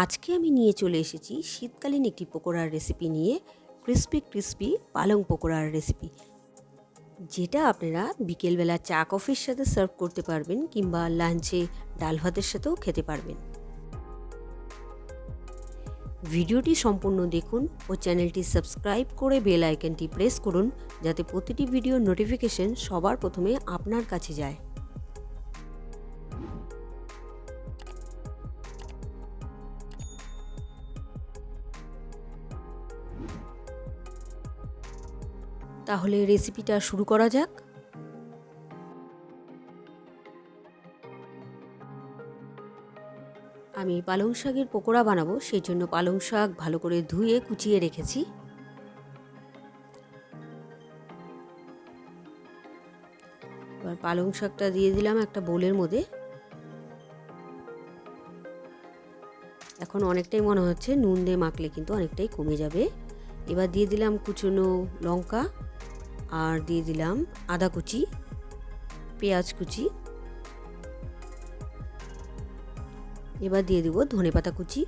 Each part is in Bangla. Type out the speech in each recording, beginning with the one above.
আজকে আমি নিয়ে চলে এসেছি শীতকালীন একটি পকোড়ার রেসিপি নিয়ে ক্রিস্পি ক্রিস্পি পালং পকোড়ার রেসিপি যেটা আপনারা বিকেলবেলা চা কফির সাথে সার্ভ করতে পারবেন কিংবা লাঞ্চে ডাল ভাতের সাথেও খেতে পারবেন। ভিডিওটি সম্পূর্ণ দেখুন ও চ্যানেলটি সাবস্ক্রাইব করে বেল আইকনটি প্রেস করুন, যাতে প্রতিটি ভিডিওর নোটিফিকেশন সবার প্রথমে আপনার কাছে যায়। তাহলে রেসিপিটা শুরু করা যাক। আমি পালং শাকের পকোড়া বানাবো, সেই জন্য পালং শাক ভালো করে ধুয়ে কুচিয়ে রেখেছি। এবার পালং শাকটা দিয়ে দিলাম একটা বোলের মধ্যে। এখন অনেকটাই মনে হচ্ছে নুন দিয়ে মাখলে কিন্তু অনেকটাই কমে যাবে। এবার দিয়ে দিলাম কুচনো লঙ্কা। আর দিয়ে দিলাম আদা কুচি, পেঁয়াজ কুচি। এবার দিয়ে দেবো ধনে পাতা কুচি।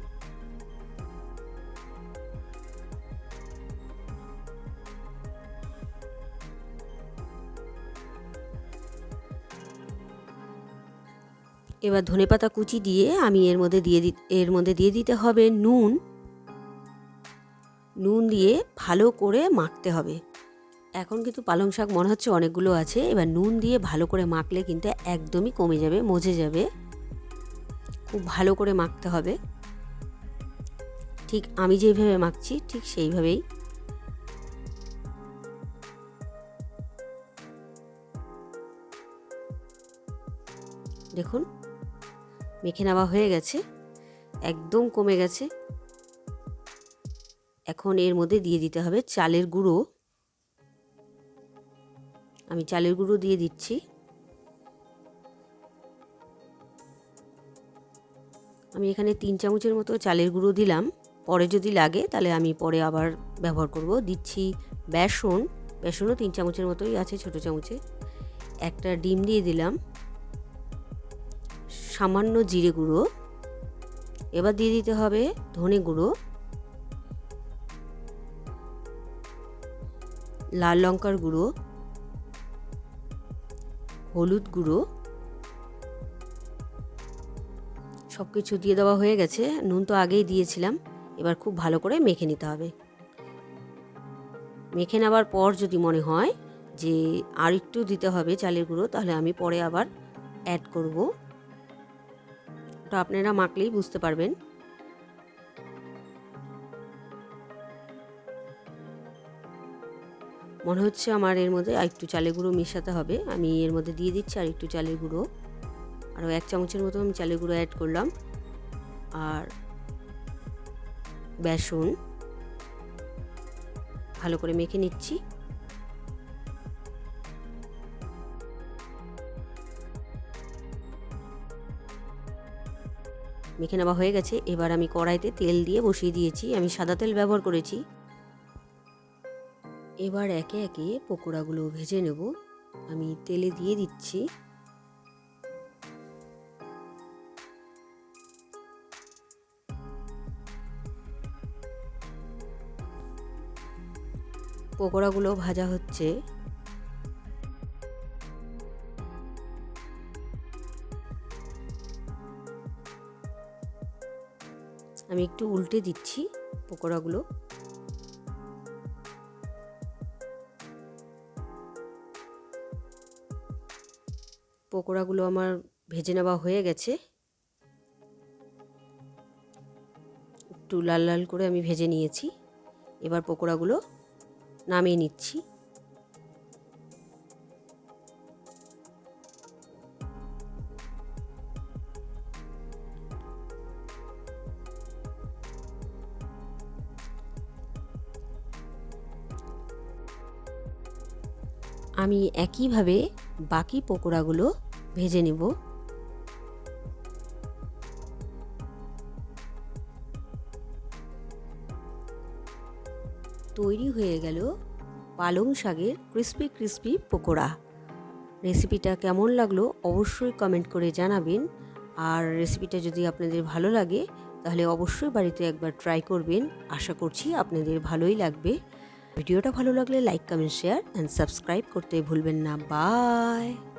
এবার ধনে পাতা কুচি দিয়ে আমি এর মধ্যে দিয়ে এর মধ্যে দিয়ে দিতে হবে নুন। নুন দিয়ে ভালো করে মাখতে হবে। এখন কিন্তু পালং শাক মনে হচ্ছে অনেকগুলো আছে। এবার নুন দিয়ে ভালো করে মাখলে কিন্তু একদমই কমে যাবে, মজে যাবে। খুব ভালো করে মাখতে হবে। ঠিক আমি যেইভাবে মাখছি, ঠিক সেইভাবেই। দেখুন, মেখে নেওয়া হয়ে গেছে, একদম কমে গেছে। এখন এর মধ্যে দিয়ে দিতে হবে চালের গুঁড়ো। আমি চালের গুঁড়ো দিয়ে দিচ্ছি। আমি এখানে তিন চামচের মতো চালের গুঁড়ো দিলাম। পরে যদি লাগে, তাহলে আমি পরে আবার ব্যবহার করব। দিচ্ছি বেসন। বেসনও তিন চামচের মতোই আছে, ছোট চামচে। একটা ডিম দিয়ে দিলাম। সামান্য জিরে গুঁড়ো। এবার দিয়ে দিতে হবে ধনে গুঁড়ো। লাল লঙ্কার গুঁড়ো। হলুদ গুঁড়ো। সব কিছু দিয়ে দেওয়া হয়ে গেছে। নুন তো আগেই দিয়েছিলাম। এবার খুব ভালো করে মেখে নিতে হবে। মেখে নেওয়ার পর যদি মনে হয় যে আর একটু দিতে হবে চালের গুঁড়ো, তাহলে আমি পরে আবার অ্যাড করব। ওটা আপনারা মাখলেই বুঝতে পারবেন। মনে হচ্ছে আমার এর মধ্যে একটু চালের গুঁড়ো মেশাতে হবে। আমি এর মধ্যে দিয়ে দিচ্ছি আর একটু চালের গুঁড়ো। আরও এক চামচের মতো আমি চালের গুঁড়ো অ্যাড করলাম। আর বেসন ভালো করে মেখে নিচ্ছি। মেখে নেওয়া হয়ে গেছে। এবার আমি কড়াইতে তেল দিয়ে বসিয়ে দিয়েছি। আমি সাদা তেল ব্যবহার করেছি। এবার একে একে পকোড়াগুলো ভেজে নেব। আমি তেলে দিয়ে দিচ্ছি। পকোড়াগুলো ভাজা হচ্ছে। আমি একটু উল্টে দিচ্ছি পকোড়াগুলো। পকোড়াগুলো আমার ভেজে নেওয়া হয়ে গেছে। একটু লাল লাল করে আমি ভেজে নিয়েছি। এবার পকোড়াগুলো নামিয়ে নিচ্ছি। আমি একইভাবে বাকি পকোড়াগুলো ভেজে নেব। তৈরি হয়ে গেল পালং শাকের ক্রিস্পি ক্রিস্পি পকোড়া। রেসিপিটা কেমন লাগল অবশ্যই কমেন্ট করে জানাবেন। আর রেসিপিটা যদি আপনাদের ভালো লাগে, তাহলে অবশ্যই বাড়িতে একবার ট্রাই করবেন। আশা করছি আপনাদের ভালোই লাগবে। ভিডিওটা ভালো লাগলে like, comment, share and subscribe করতে ভুলবেন না। বাই!